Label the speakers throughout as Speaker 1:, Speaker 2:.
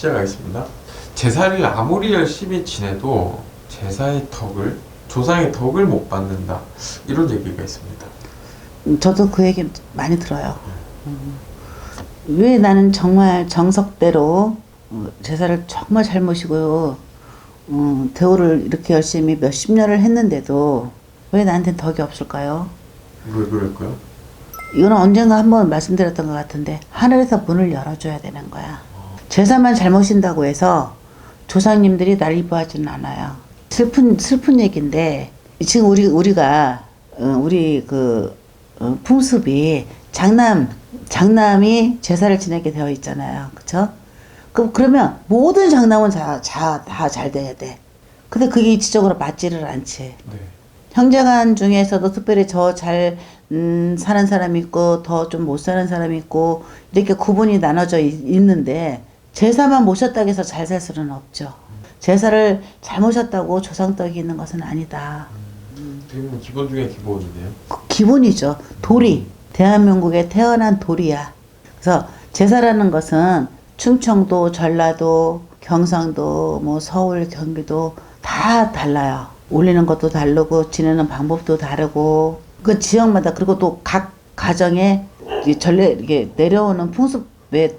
Speaker 1: 시작하겠습니다. 제사를 아무리 열심히 지내도 제사의 덕을 조상의 덕을 못 받는다 이런 얘기가 있습니다.
Speaker 2: 음, 저도 그 얘기 많이 들어요. 음. 왜 나는 정말 정석대로 어, 제사를 정말 잘 모시고 어, 대우를 이렇게 열심히 몇십 년을 했는데도 왜 나한테 덕이 없을까요?
Speaker 1: 왜 그럴까요?
Speaker 2: 이거는 언젠가 한번 말씀드렸던 것 같은데 하늘에서 문을 열어줘야 되는 거야. 제사만 잘 모신다고 해서 조상님들이 날 이뻐하지는 않아요. 슬픈 슬픈 얘기인데 지금 우리 우리가 어, 우리 그 어, 풍습이 장남 장남이 제사를 지내게 되어 있잖아요. 그렇죠? 그럼 그러면 모든 장남은 다다 잘 돼야 돼. 근데 그게 이치적으로 맞지를 않지.
Speaker 1: 네.
Speaker 2: 형제간 중에서도 특별히 저잘 음, 사는 사람이 있고 더 좀 못 사는 사람이 있고 이렇게 구분이 나눠져 있, 있는데 제사만 모셨다고 해서 잘 살 수는 없죠. 제사를 잘 모셨다고 조상떡이 있는 것은 아니다.
Speaker 1: 뭐 기본 중에 기본이네요.
Speaker 2: 그 기본이죠. 도리. 대한민국에 태어난 도리야. 그래서 제사라는 것은 충청도, 전라도, 경상도, 뭐 서울, 경기도 다 달라요. 올리는 것도 다르고 지내는 방법도 다르고 그 지역마다 그리고 또 각 가정에 이 전례 이게 내려오는 풍습에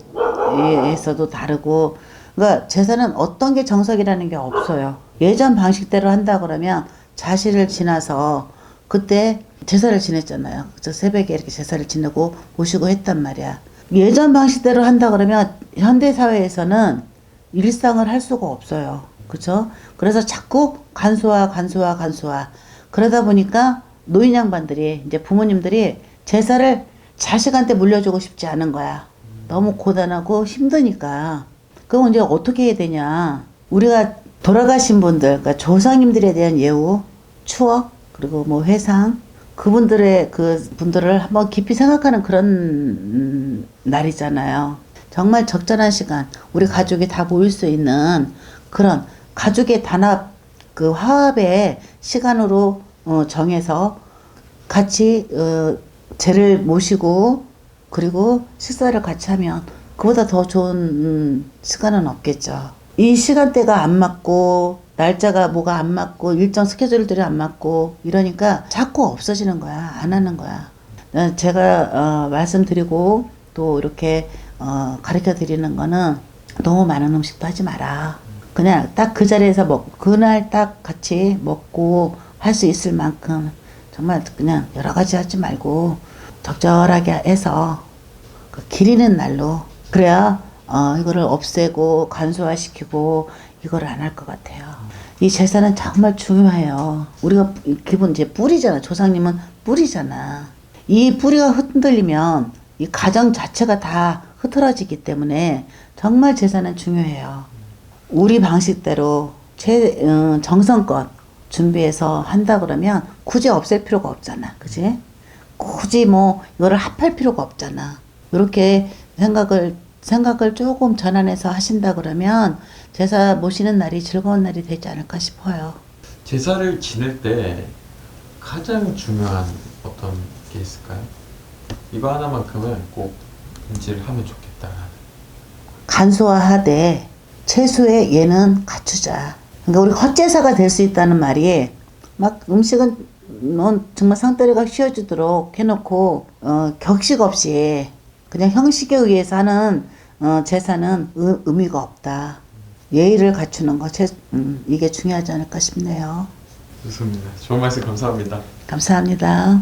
Speaker 2: 에서도 다르고 그러니까 제사는 어떤 게 정석이라는 게 없어요. 예전 방식대로 한다 그러면 자실을 지나서 그때 제사를 지냈잖아요. 그래서 새벽에 이렇게 제사를 지내고 모시고 했단 말이야. 예전 방식대로 한다 그러면 현대 사회에서는 일상을 할 수가 없어요. 그렇죠? 그래서 자꾸 간소화 간소화 간소화 그러다 보니까 노인 양반들이 이제 부모님들이 제사를 자식한테 물려주고 싶지 않은 거야. 너무 고단하고 힘드니까. 그럼 이제 어떻게 해야 되냐? 우리가 돌아가신 분들, 그러니까 조상님들에 대한 예우, 추억, 그리고 뭐 회상, 그분들의 그 분들을 한번 깊이 생각하는 그런 음, 날이잖아요. 정말 적절한 시간, 우리 가족이 다 모일 수 있는 그런 가족의 단합, 그 화합의 시간으로 어, 정해서 같이 어, 제를 모시고 그리고 식사를 같이 하면 그보다 더 좋은 음, 시간은 없겠죠. 이 시간대가 안 맞고 날짜가 뭐가 안 맞고 일정 스케줄들이 안 맞고 이러니까 자꾸 없어지는 거야. 안 하는 거야. 어, 제가 어, 말씀드리고 또 이렇게 어, 가르쳐 드리는 거는 너무 많은 음식도 하지 마라. 그냥 딱 그 자리에서 먹 그날 딱 같이 먹고 할 수 있을 만큼 정말 그냥 여러 가지 하지 말고 적절하게 해서 그 기리는 날로 그래야 어 이거를 없애고 간소화시키고 이거를 안할 것 같아요. 이 제사는 정말 중요해요. 우리가 기본 이제 뿌리잖아. 조상님은 뿌리잖아. 이 뿌리가 흔들리면 이 가정 자체가 다 흐트러지기 때문에 정말 제사는 중요해요. 우리 방식대로 최 어, 정성껏 준비해서 한다 그러면 굳이 없앨 필요가 없잖아. 그지? 굳이 뭐 이거를 합할 필요가 없잖아. 이렇게 생각을 생각을 조금 전환해서 하신다 그러면 제사 모시는 날이 즐거운 날이 되지 않을까 싶어요.
Speaker 1: 제사를 지낼 때 가장 중요한 어떤 게 있을까요? 이거 하나만큼은 꼭 인지를 하면 좋겠다.
Speaker 2: 간소화하되 최소의 예는 갖추자. 그러니까 우리 헛제사가 될 수 있다는 말이 막 음식은 넌 정말 상다리가 휘어지도록 해놓고 어, 격식 없이 그냥 형식에 의해서 하는 어, 제사는 의, 의미가 없다. 예의를 갖추는 것 제, 음, 이게 중요하지 않을까 싶네요.
Speaker 1: 좋습니다. 좋은 말씀 감사합니다.
Speaker 2: 감사합니다.